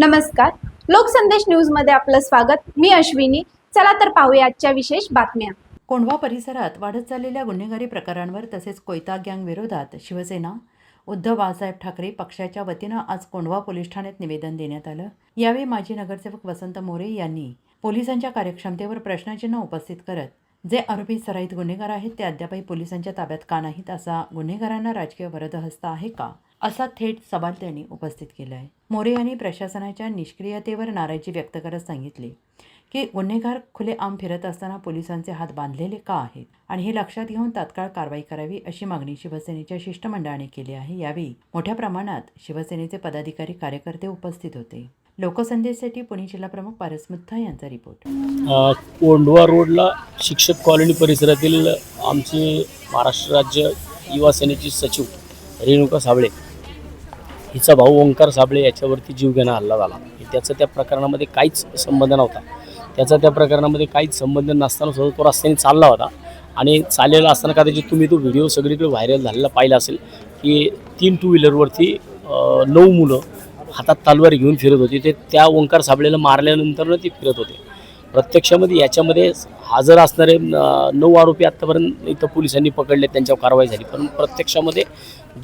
नमस्कार. लोकसंदेश न्यूजमध्ये आपलं स्वागत. मी अश्विनी. चला तर पाहूया आजच्या विशेष बातम्या. कोंढवा परिसरात वाढत चाललेल्या गुन्हेगारी प्रकारांवर तसेच कोयता गँग विरोधात शिवसेना उद्धव बाळासाहेब ठाकरे पक्षाच्या वतीनं आज कोंढवा पोलीस ठाण्यात निवेदन देण्यात आलं. यावेळी माजी नगरसेवक वसंत मोरे यांनी पोलिसांच्या कार्यक्षमतेवर प्रश्नचिन्ह उपस्थित करत जे आरोपी सराईत गुन्हेगार आहेत ते अद्यापही पोलिसांच्या ताब्यात का नाहीत असा गुन्हेगारांना राजकीय वरदहस्त आहे का? असा थेट सवाल त्यांनी उपस्थित केला आहे. मोरे यांनी प्रशासनाच्या निष्क्रियतेवर नाराजी व्यक्त करत सांगितले की गुन्हेगार खुलेआम फिरत असताना पोलिसांचे हात बांधलेले का आहेत? आणि हे लक्षात घेऊन तात्काळ कारवाई करावी अशी मागणी शिवसेनेच्या शिष्टमंडळाने केली आहे. यावेळी मोठ्या प्रमाणात शिवसेनेचे पदाधिकारी कार्यकर्ते उपस्थित होते. लोकसंदेशसाठी पुणे जिल्हाप्रमुख पारस मुथा यांचा रिपोर्ट. कोंडवा रोडला शिक्षक कॉलनी परिसरातील आमचे महाराष्ट्र राज्य युवा सेनेचे सचिव रेणुका साबळे हिचा भाऊ ओंकार साबळे याच्यावरती जीवघेणा हल्ला झाला. त्याचा त्या प्रकरणामध्ये काहीच संबंध नव्हता. त्याचा त्या प्रकरणामध्ये काहीच संबंध नसताना सुद्धा तो रस्त्याने चालला होता. आणि चाललेला असताना कदाचित तुम्ही तो व्हिडिओ सगळीकडे व्हायरल झालेला पाहिला असेल की तीन टू व्हीलरवरती नऊ मुलं हातात तलवार घेऊन फिरत होती. ते त्या ओंकार साबळेला मारल्यानंतरनं ते फिरत होते. प्रत्यक्षामध्ये याच्यामध्ये हजर असणारे नऊ आरोपी आत्तापर्यंत इथं पोलिसांनी पकडले त्यांच्यावर कारवाई झाली. पण प्रत्यक्षामध्ये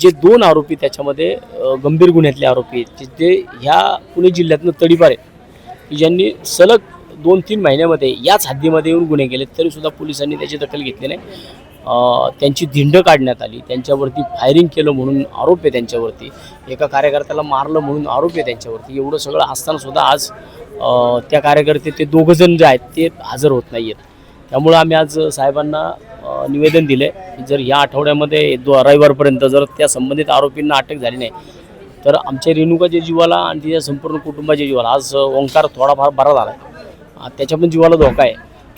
जे दोन आरोपी त्याच्यामध्ये गंभीर गुन्ह्यातले आरोपी आहेत ते ह्या पुणे जिल्ह्यातनं तडीपार आहेत की ज्यांनी सलग दोन तीन महिन्यामध्ये याच हद्दीमध्ये येऊन गुन्हे केले तरीसुद्धा पोलिसांनी त्याची दखल घेतली नाही. त्यांची धिंड काढण्यात आली. त्यांच्यावरती फायरिंग केलं म्हणून आरोप आहे त्यांच्यावरती. एका कार्यकर्त्याला मारलं म्हणून आरोप आहे त्यांच्यावरती. एवढं सगळं असताना सुद्धा आज त्या कार्यकर्ते ते दोघंजण जे आहेत ते हजर होत नाही आहेत त्यामुळं आम्ही आज साहेबांना निवेदन दिले जर या आठवड्यामध्ये दो रविवारपर्यंत जर त्या संबंधित आरोपींना अटक झाली नाही तर आमच्या रेणुकाच्या जीवाला आणि तिच्या संपूर्ण कुटुंबाच्या जीवाला आज ओंकार थोडाफार बरा झाला आहे त्याच्या पण जीवाला धोका आहे.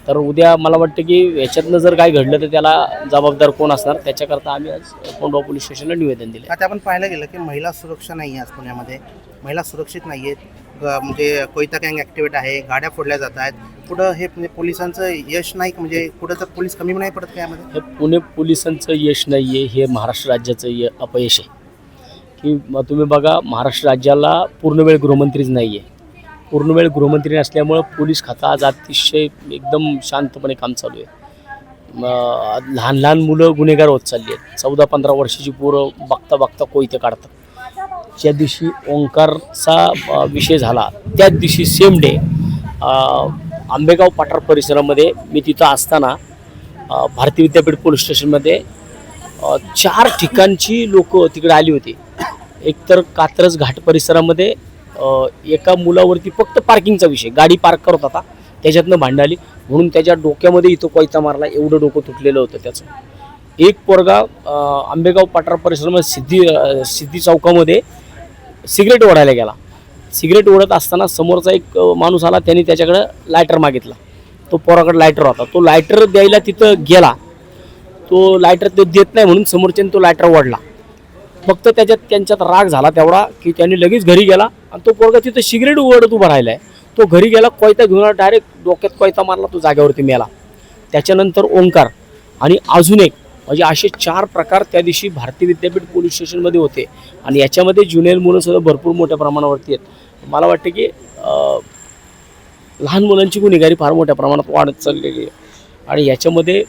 तर उद्या मला वाटतं की याच्यातनं जर काय घडलं तर त्याला जबाबदार कोण असणार? त्याच्याकरता आम्ही आज कोंडवा पोलीस स्टेशनला निवेदन दिले आता आपण पाहायला गेलं की महिला सुरक्षा नाही आहे आज पुण्यामध्ये. महिला सुरक्षित नाही आहेत. म्हणजे कोयता गँग ॲक्टिवेट आहे गाड्या फोडल्या जात आहेत. पुढं हे म्हणजे पोलिसांचं यश नाही? म्हणजे पुढं तर पोलीस कमी नाही पडत का यामध्ये? हे पुणे पोलिसांचं यश नाही आहे हे महाराष्ट्र राज्याचं य अपयश आहे. की तुम्ही बघा महाराष्ट्र राज्याला पूर्णवेळ गृहमंत्रीच नाही आहे पूर्णवेळ गृहमंत्री नसल्यामुळं पोलीस खाता आज अतिशय एकदम शांतपणे काम चालू आहे. मग लहान लहान मुलं गुन्हेगार होत चालली आहेत. चौदा पंधरा वर्षाची पोरं बघता बघता कोयते काढतात. ज्या दिवशी ओंकारचा विषय झाला त्याच दिवशी सेम डे आंबेगाव पठार परिसरामध्ये मी तिथं असताना भारती भारतीय विद्यापीठ पोलीस स्टेशनमध्ये चार ठिकाणची लोक तिकडे आली होती. एकतर कात्रज घाट परिसरामध्ये एका मुलावरती फक्त पार्किंगचा विषय. गाडी पार्क करत होता त्याच्यातनं भांडण आली. म्हणून त्याच्या डोक्यामध्ये इथं कोयता मारला. एवढं डोकं तुटलेलं होतं त्याचं. एक पोरगा आंबेगाव पठार परिसरामध्ये सिद्धी सिद्धी चौकामध्ये सिगरेट ओढायला गेला. सिगरेट ओढत असताना समोरचा एक माणूस आला. त्याने त्याच्याकडं लायटर मागितला. तो पोराकडे लायटर होता. तो लायटर द्यायला तिथं गेला. तो लायटर ते देत नाही म्हणून समोरच्याने तो लायटर ओढला. फक्त त्याच्यात त्यांच्यात राग झाला तेवढा की त्यांनी लगेच घरी गेला आणि तो पोरगा तिथं सिगरेट उघडत उभा राहिला आहे तो घरी गेला कोयता घेऊन डायरेक्ट डोक्यात कोयता मारला तो जागेवरती मेला. त्याच्यानंतर ओंकार आणि अजून एक म्हणजे असे चार प्रकार त्या दिवशी भारतीय विद्यापीठ पोलीस स्टेशनमध्ये होते. आणि याच्यामध्ये ज्युनियर मुलं सुद्धा भरपूर मोठ्या प्रमाणावरती आहेत. मला वाटतं की लहान मुलांची गुन्हेगारी फार मोठ्या प्रमाणात वाढत चाललेली आहे. आणि याच्यामध्ये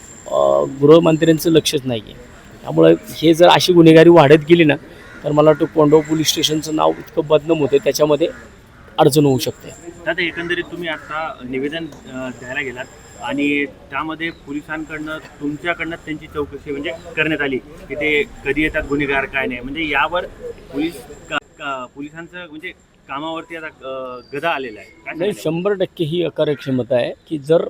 गृहमंत्र्यांचं लक्षच नाही आहे त्यामुळे हे जर अशी गुन्हेगारी वाढत गेली ना तर मला वाटतं कोंडव पोलीस स्टेशनचं नाव इतकं बदनाम होतं त्याच्यामध्ये अडचण होऊ शकते. दादा एकंदरीत तुम्ही आता निवेदन द्यायला गेलात आणि त्यामध्ये पोलिसांकडनं तुमच्याकडनं त्यांची चौकशी म्हणजे करण्यात आली की ते कधी येतात गुन्हेगार काय नाही. म्हणजे यावर पोलीस पोलिसांचं म्हणजे कामावरती आता गदा आलेला आहे. नाही? शंभर टक्के ही अकार्यक्षमता आहे की जर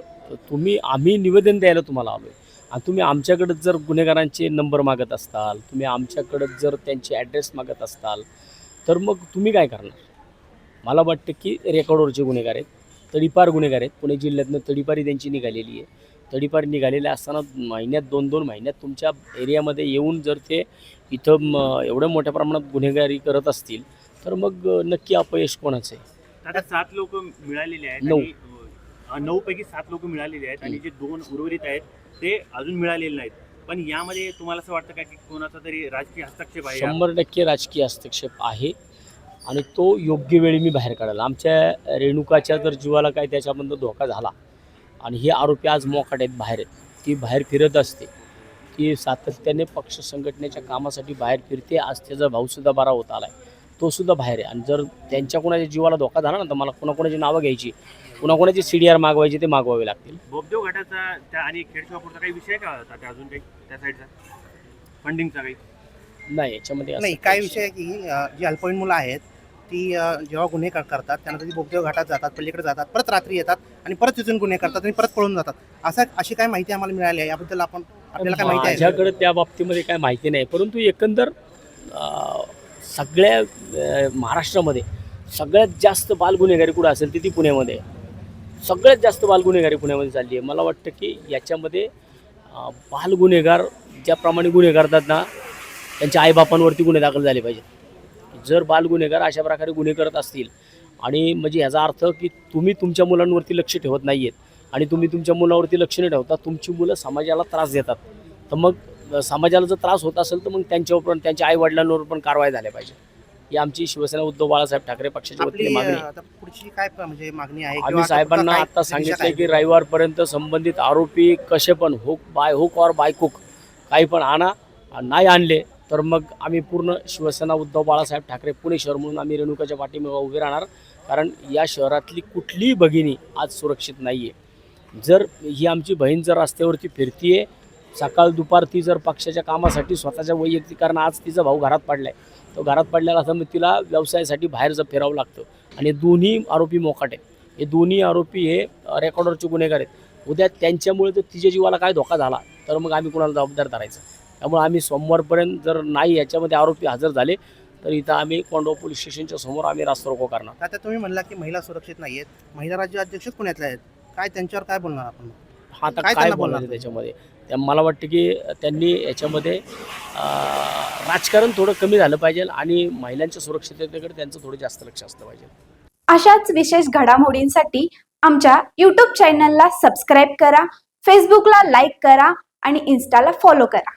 तुम्ही आम्ही निवेदन द्यायला तुम्हाला आलो आहे आणि तुम्ही आमच्याकडे जर गुन्हेगारांचे नंबर मागत असताल तुम्ही आमच्याकडं जर त्यांचे ॲड्रेस मागत असताल तर मग तुम्ही काय करणार? मला वाटतं की रेकॉर्डवरचे गुन्हेगार आहेत तडीपार गुन्हेगार आहेत. पुणे जिल्ह्यातनं तडीपारी त्यांची निघालेली आहे. तडीपार निघालेले असताना महिन्यात दोन दोन महिन्यात तुमच्या एरियामध्ये येऊन जर ते इथं एवढ्या मोठ्या प्रमाणात गुन्हेगारी करत असतील तर मग नक्की अपयश कोणाचं आहे? आता सात लोक मिळालेले आहेत नऊ. नऊ पैकी सात लोक मिळालेले आहेत आणि जे दोन उर्वरित आहेत ते अजून मिळालेले नाहीत. पण यामध्ये तुम्हाला असं वाटतं का की कोणाचा तरी राजकीय हस्तक्षेप आहे शंभर टक्के राजकीय हस्तक्षेप आहे आणि तो योग्य वेळी मी बाहेर काढला आमच्या रेणुकाच्या जर जीवाला काय त्याच्याबद्दल धोका झाला आणि हे आरोपी आज मोकाट आहेत बाहेर आहेत ती बाहेर फिरत असते की सातत्याने पक्ष संघटनेच्या कामासाठी बाहेर फिरते आज त्याचा भाऊसुद्धा बरा होत आला आहे तो सुद्धा बाहेर आहे. आणि जर त्यांच्या कोणाच्या जीवाला धोका झाला ना तर मला कोणाकोणाची नावं घ्यायची कोणाकोणाची सी डी आर मागवायची ते मागवावे लागतील. बोबदेव घाटाचा त्या आणि खेडशिवापूरचा काही विषय का होता? त्या अजून काही त्या साईडचा? फंडिंगचा काही? नाही याच्यामध्ये असं नाही काय विषय आहे की अ, जी अल्पवयीन मुलं आहेत ती अ, जेव्हा गुन्हे कर- करतात त्यानंतर ती बोगदेव घाटात जातात पलीकडे जातात परत रात्री येतात आणि परत तिथून गुन्हे करतात आणि परत पळून जातात. असं अशी काय माहिती आम्हाला मिळाली आहे? याबद्दल आपण आपल्याला काय माहिती आहे? माझ्याकडे त्या बाबतीमध्ये काय माहिती नाही परंतु एकंदर अं, सगळ्या महाराष्ट्रामध्ये सगळ्यात जास्त बालगुन्हेगारी कुठं असेल ती ती पुण्यामध्ये. सगळ्यात जास्त बालगुन्हेगारी पुण्यामध्ये चालली आहे. मला वाटतं की याच्यामध्ये बाल बालगुन्हेगार ज्याप्रमाणे गुन्हे करतात ना त्यांच्या आईबापांवरती गुन्हे दाखल झाले पाहिजेत. जर बालगुन्हेगार अशा प्रकारे गुन्हे करत असतील आणि म्हणजे ह्याचा अर्थ की तुम्ही तुमच्या मुलांवरती लक्ष ठेवत नाही आहेत आणि तुम्ही तुमच्या मुलावरती लक्ष न ठेवता तुमची मुलं समाजाला त्रास देतात तर मग समाजाला जर त्रास होत असेल तर मग त्यांच्यावर पण त्यांच्या आईवडिलांवर पण कारवाई झाल्या पाहिजे. ही आमची शिवसेना उद्धव बाळासाहेब ठाकरे पक्षाच्या आपली वतीने अ, मागणी पुढची काय म्हणजे मागणी आहे आम्ही साहेबांना आता सांगितलं? की रविवारपर्यंत संबंधित आरोपी कसे पण hook by hook or by cook काही पण आणा नाही आणले तर मग आम्ही पूर्ण शिवसेना उद्धव बाळासाहेब ठाकरे पुणे शहर म्हणून आम्ही रेणुकाच्या पाठीमागे उभे राहणार. कारण या शहरातली कुठलीही भगिनी आज सुरक्षित नाही आहे जर ही आमची बहीण जर रस्त्यावरती फिरतीये सकाळ दुपार ती जर पक्षाच्या कामासाठी स्वतःच्या वैयक्तिक कारण आज तिचा भाऊ घरात पडला आहे तो घरात पडलेला असं मग तिला व्यवसायासाठी बाहेर जर फिरावं लागतं. आणि दोन्ही आरोपी मोकाट आहेत. हे दोन्ही आरोपी हे रेकॉर्डरचे गुन्हेगार आहेत. उद्या त्यांच्यामुळे तर तिच्या जीवाला काय धोका झाला तर मग आम्ही कोणाला जबाबदार धरायचं? त्यामुळे आम्ही सोमवारपर्यंत जर नाही याच्यामध्ये आरोपी हजर झाले तर इथं आम्ही कोंडो पोलीस स्टेशनच्या समोर आम्ही रास्ता रोको करणार. आता तुम्ही म्हणला की महिला सुरक्षित नाही आहेत महिला राज्य अध्यक्ष पुण्यातल्या आहेत. काय त्यांच्यावर काय बोलणार आपण आता काय काय त्यांना बोलणार? बोलणार? त्याच्यामध्ये? त्या मला वाटतं की त्यांनी याच्यामध्ये अं, राजकारण थोडं कमी झालं पाहिजे आणि महिलांच्या सुरक्षिततेकडे त्यांचं थोडं जास्त लक्ष असलं पाहिजे. अशाच विशेष घडामोडींसाठी आमच्या यूट्यूब चॅनलला सबस्क्राईब करा फेसबुकला लाईक करा आणि इन्स्टाला फॉलो करा.